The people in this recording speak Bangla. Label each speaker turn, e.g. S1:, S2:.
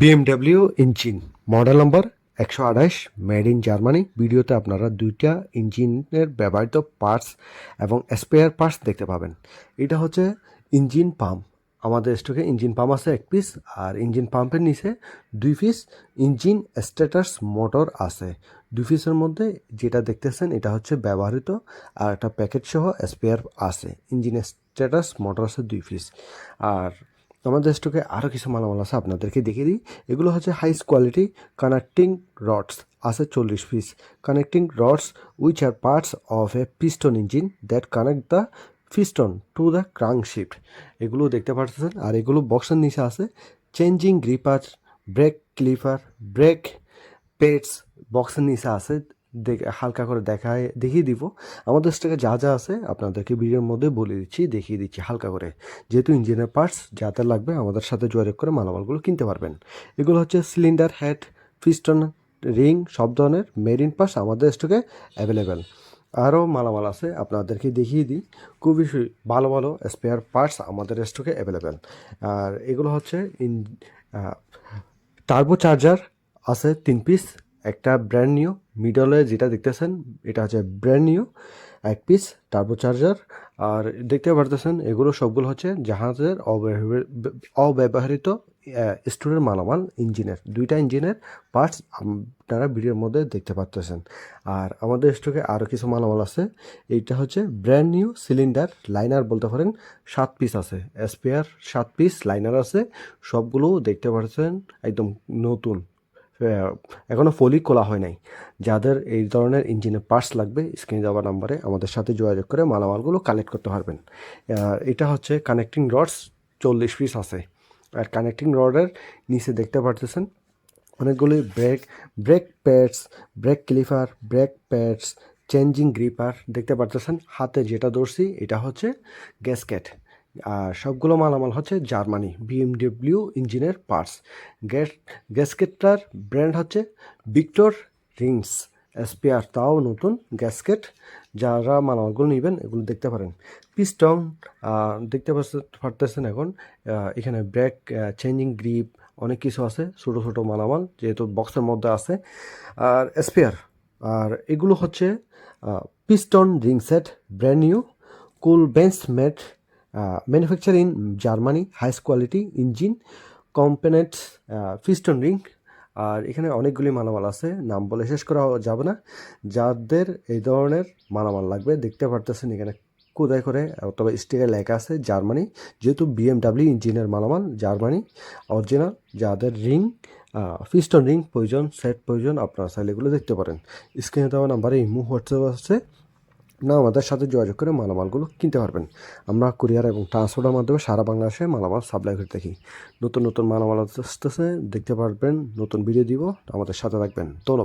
S1: বিএমডাব্লিউ ইঞ্জিন মডেল নম্বর একশো আঠাশ মেড ইন জার্মানি ভিডিওতে আপনারা দুইটা ইঞ্জিনের ব্যবহৃত পার্টস এবং স্পেয়ার পার্টস দেখতে পাবেন। এটা হচ্ছে ইঞ্জিন পাম্প আমাদের স্টকে ইঞ্জিন পাম্প আছে এক পিস আর ইঞ্জিন পাম্পের নিচে দুই পিস ইঞ্জিন স্ট্যাটাস মোটর আছে। দুই পিসের মধ্যে যেটা দেখতেছেন এটা হচ্ছে ব্যবহৃত আর একটা প্যাকেট সহ স্পেয়ার আছে। ইঞ্জিন স্ট্যাটাস মোটর আছে দুই পিস আর আমাদের স্টকে আরও কিছু মালামাল আছে, আপনাদেরকে দেখিয়ে দিই। এগুলো হচ্ছে হাইস কোয়ালিটি কানেক্টিং রডস আছে চল্লিশ piece connecting rods which are parts of a piston engine that connect the piston to the crankshaft এগুলো দেখতে পাচ্ছেন আর এগুলো বক্সের নিচে আছে। Changing gripper brake caliper brake pads বক্সের নিচে আছে। হালকা করে দেখায়, দেখিয়ে দিব। আমাদের স্টকে যা যা আছে আপনাদেরকে ভিডিওর মধ্যে বলে দিচ্ছি, দেখিয়ে দিচ্ছি হালকা করে। যেহেতু ইঞ্জিনের পার্টস যা যাতে লাগবে আমাদের সাথে যোগাযোগ করে মালামালগুলো কিনতে পারবেন। এগুলো হচ্ছে সিলিন্ডার হেড পিস্টন রিং সব ধরনের মেরিন পার্টস আমাদের স্টকে অ্যাভেলেবেল আরও মালামাল আছে, আপনাদেরকে দেখিয়ে দিই। খুবই ভালো ভালো স্পেয়ার পার্টস আমাদের স্টকে অ্যাভেলেবেল আর এগুলো হচ্ছে ইন টার্বো চার্জার আছে তিন পিস একটা ব্র্যান্ড নিউ মিডলে যেটা দেখতেছেন, এটা হচ্ছে ব্র্যান্ড নিউ এক পিস টার্বো চার্জার আর দেখতে পারতেছেন এগুলো সবগুলো হচ্ছে জাহাজের অব্যবহৃ- অব্যবহৃত স্টোরের মালামাল ইঞ্জিনের দুইটা ইঞ্জিনের পার্টস আপনারা ভিডিওর মধ্যে দেখতে পারতেছেন। আর আমাদের স্টকে আরও কিছু মালামাল আছে, এইটা হচ্ছে ব্র্যান্ড নিউ সিলিন্ডার লাইনার বলতে পারেন, সাত পিস আছে স্পেয়ার সাত পিস লাইনার আছে সবগুলো দেখতে পাচ্ছেন একদম নতুন। আহ, এখনও ফলি খোলা হয় নাই। যাদের এই ধরনের ইঞ্জিনের পার্টস লাগবে স্ক্রিনে দেওয়া নাম্বারে আমাদের সাথে যোগাযোগ করে মালামালগুলো কালেক্ট করতে পারবেন। এটা হচ্ছে কানেক্টিং রডস চল্লিশ পিস আছে। আর কানেক্টিং রডের নিচে দেখতে পারতেছেন অনেকগুলি brake brake pads brake caliper brake pads changing gripper দেখতে পারতেছেন। হাতে যেটা ধরছি এটা হচ্ছে গ্যাসকেট আর সবগুলো মালামাল হচ্ছে জার্মানি, বিএমডব্লিউ ইঞ্জিনের পার্টস। গ্যাস, গ্যাসকেটটার ব্র্যান্ড হচ্ছে ভিক্টর রিংস। স্পেয়ার তাও নতুন গ্যাসকেট। যারা মালামালগুলো নেবেন, এগুলো দেখতে পারেন। পিস্টন দেখতে পারতেছেন এখন। এখানে ব্রেক চেঞ্জিং গ্রিপ, অনেক কিছু আছে, ছোটো ছোটো মালামাল যেহেতু বক্সের মধ্যে আছে। আর স্পেয়ার আর এগুলো হচ্ছে piston ring set brand new. Kolbenschmidt manufacture in Germany highest quality engine components piston ring আর এখানে অনেকগুলি মালামাল আছে। নাম বলে শেষ করা যাবে না। যাদের এই ধরনের মালামাল লাগবে, দেখতে পারতেছেন এখানে কোথায় করে অথবা স্টিকার লেখা আছে জার্মানি যেহেতু বিএমডাব্লিউ ইঞ্জিনের মালামাল জার্মানি অরিজিনাল যাদের রিং ফিস্টন রিং প্রয়োজন সেট প্রয়োজন, আপনারা চাইলে এগুলো দেখতে পারেন। স্ক্রিনে দেওয়া নাম্বারে ইমো হোয়াটসঅ্যাপ আছে। না আমাদের সাথে যোগাযোগ করে মালামালগুলো কিনতে পারবেন। আমরা কুরিয়ার এবং ট্রান্সপোর্টের মাধ্যমে সারা বাংলাদেশে মালামাল সাপ্লাই করে থাকি। নতুন নতুন মালামাল আসতেছে, দেখতে পারবেন। নতুন ভিডিও দিব, আমাদের সাথে থাকবেন। ধন্যবাদ।